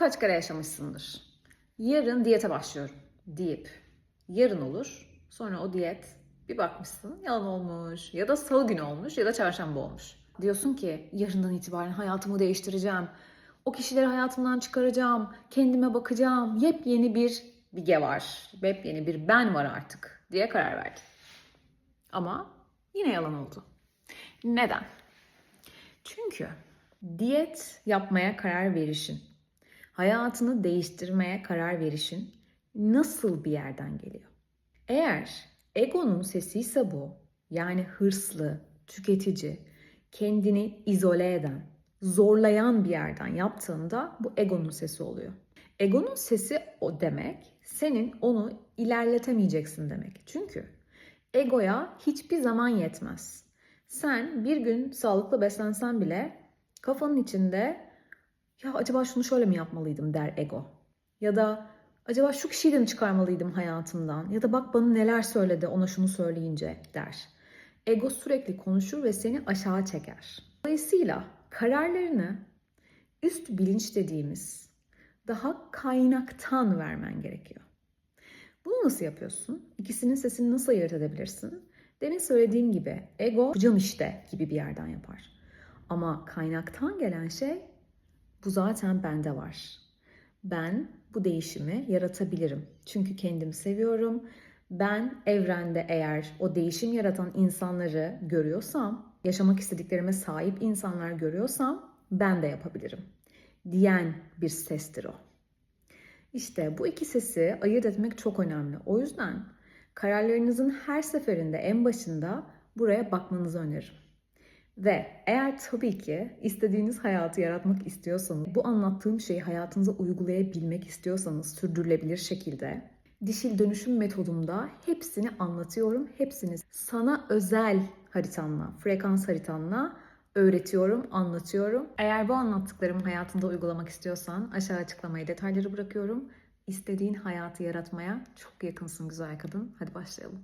kaç kere yaşamışsındır. Yarın diyete başlıyorum deyip yarın olur. Sonra o diyet bir bakmışsın yalan olmuş ya da salı günü olmuş ya da çarşamba olmuş. Diyorsun ki yarından itibaren hayatımı değiştireceğim. O kişileri hayatımdan çıkaracağım. Kendime bakacağım. Yepyeni bir Bige var. Yepyeni bir ben var artık diye karar verdin. Ama yine yalan oldu. Neden? Çünkü diyet yapmaya karar verişin, hayatını değiştirmeye karar verişin nasıl bir yerden geliyor? Eğer egonun sesiyse bu, yani hırslı, tüketici, kendini izole eden, zorlayan bir yerden yaptığında bu egonun sesi oluyor. Egonun sesi o demek, senin onu ilerletemeyeceksin demek. Çünkü egoya hiçbir zaman yetmez. Sen bir gün sağlıklı beslensen bile kafanın içinde ya acaba şunu şöyle mi yapmalıydım der ego. Ya da acaba şu kişiyi de mi çıkarmalıydım hayatımdan? Ya da bak bana neler söyledi ona şunu söyleyince der. Ego sürekli konuşur ve seni aşağı çeker. Dolayısıyla kararlarını üst bilinç dediğimiz daha kaynaktan vermen gerekiyor. Bunu nasıl yapıyorsun? İkisinin sesini nasıl ayırt edebilirsin? Demin söylediğim gibi ego yapacağım işte gibi bir yerden yapar. Ama kaynaktan gelen şey bu zaten bende var. Ben bu değişimi yaratabilirim. Çünkü kendimi seviyorum. Ben evrende eğer o değişim yaratan insanları görüyorsam, yaşamak istediklerime sahip insanlar görüyorsam ben de yapabilirim diyen bir sestir o. İşte bu iki sesi ayırt etmek çok önemli. O yüzden kararlarınızın her seferinde en başında buraya bakmanızı öneririm. Ve eğer tabii ki istediğiniz hayatı yaratmak istiyorsanız, bu anlattığım şeyi hayatınıza uygulayabilmek istiyorsanız sürdürülebilir şekilde dişil dönüşüm metodumda hepsini anlatıyorum. Hepsini sana özel haritanla, frekans haritanla öğretiyorum, anlatıyorum. Eğer bu anlattıklarımı hayatında uygulamak istiyorsan aşağı açıklamaya detayları bırakıyorum. İstediğin hayatı yaratmaya çok yakınsın güzel kadın. Hadi başlayalım.